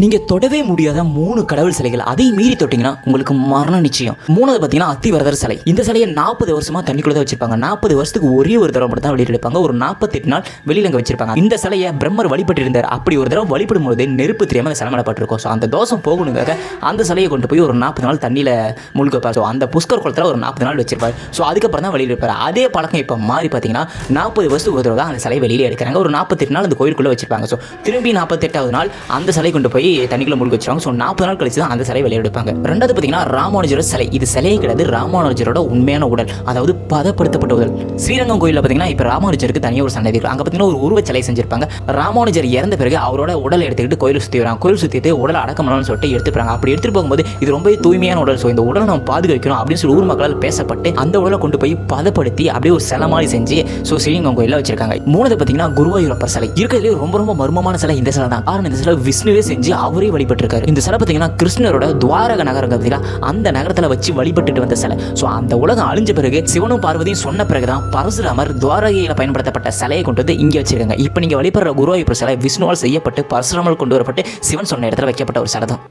நீங்கள் தொடவே முடியாத மூணு கடவுள் சிலைகள் அதை மீறி தொட்டிங்கன்னா உங்களுக்கு மரணம் நிச்சயம். மூணாவது பார்த்தீங்கன்னா அத்திவரதர் சிலை. இந்த சிலையை நாற்பது வருஷமாக தண்ணிக்குள்ளே தான் வச்சிருப்பாங்க. நாற்பது வருஷத்துக்கு ஒரே ஒரு தடவை மட்டும் தான் வெளியிட்டு எடுப்பாங்க. ஒரு நாற்பத்தெட்டு நாள் வெளியில் அங்கே வச்சிருப்பாங்க. இந்த சிலையை பிரம்மர் வழிபட்டு இருந்தார். அப்படி ஒரு தடவை வழிபடும் போது நெருப்பு தெரியாமல் சிலமடப்பட்டிருக்கும் ஸோ அந்த தோஷம் போகணுங்காக அந்த சிலையை கொண்டு போய் ஒரு நாற்பது நாள் தண்ணியில் முழுக்க வைப்பார். ஸோ அந்த புஷ்கர் குளத்தில் ஒரு நாற்பது நாள் வச்சிருப்பார். ஸோ அதுக்கப்புறம் தான் வெளியில் இருப்பார். அதே பழக்கம் இப்போ மாறி பார்த்தீங்கன்னா நாற்பது வருஷத்துக்கு ஒரு தடவை தான் அந்த சிலையை வெளியில் எடுக்கிறாங்க. ஒரு நாற்பத்தெட்டு நாள் அந்த கோயிலுக்குள்ளே வச்சிருப்பாங்க. ஸோ திரும்பி நாற்பத்தெட்டாவது நாள் அந்த சிலை கொண்டு போய் தண்ணிக்குள்ள முழுக்க வச்சிருவாங்க. ஸோ நாற்பது நாள் கழிச்சு தான் அந்த சிலை வெளியெடுப்பாங்க ரெண்டாவது பார்த்தீங்கன்னா ராமானுஜரோட சிலை. இது சிலையே கிடையாது ராமானுஜரோட உண்மையான உடல். அதாவது பதப்படுத்தப்பட்ட உடல். ஸ்ரீரங்கம் கோயிலில் பார்த்தீங்கன்னா இப்போ ராமானுஜருக்கு தனியாக ஒரு சன்னதி இருக்கு. அங்கே பார்த்தீங்கன்னா ஒரு உருவ சிலை செஞ்சிருப்பாங்க. ராமானுஜர் இறந்த பிறகு அவரோட உடல் எடுத்துக்கிட்டு கோயில் சுற்றி வராங்க. கோயில் சுற்றிட்டு உடலை அடக்கம் பண்ணணும்னு சொல்லிட்டு எடுத்துப்பாங்க. அப்படி எடுத்துட்டு போகும்போது இது ரொம்ப தூய்மையான உடல். ஸோ இந்த உடலை நம்ம பாதுகாக்கணும் அப்படின்னு சொல்லி ஊர் மக்களால் பேசப்பட்டு அந்த உடலை கொண்டு போய் பதப்படுத்தி அப்படியே ஒரு சிலை மாதிரி செஞ்சு ஸோ ஸ்ரீரங்கம் கோயிலில் வச்சிருக்காங்க. மூணாவது பார்த்தீங்கன்னா குருவாயூரப்பர் சிலை. இருக்கிறதுலேயே ரொம்ப ரொம்ப மர்மமான சிலை இந்த சிலை தான் காரணம் இந்த சிலை விஷ்ணுவே செஞ்சு அவரே வழிபட்டிருக்காரு. இந்த சிலை பார்த்தீங்கன்னா கிருஷ்ணரோட துவாரக நகரம் அந்த நகரத்தில் வச்சு வழிபட்டுட்டு வந்த சிலை. ஸோ அந்த உலகம் அழிஞ்ச பிறகு சிவனும் பார்வதியும் சொன்ன பிறகு தான் பரசுராமர் துவாரகையில் பயன்படுத்தப்பட்ட சிலையை கொண்டு வந்து இங்கே வச்சிருக்காங்க. இப்போ நீங்கள் வழிபடுற குருவாயூர் சிலை விஷ்ணுவால் செய்யப்பட்டு பரசுராமல் கொண்டு வரப்பட்டு சிவன் சொன்ன இடத்துல வைக்கப்பட்ட ஒரு சிலை தான்.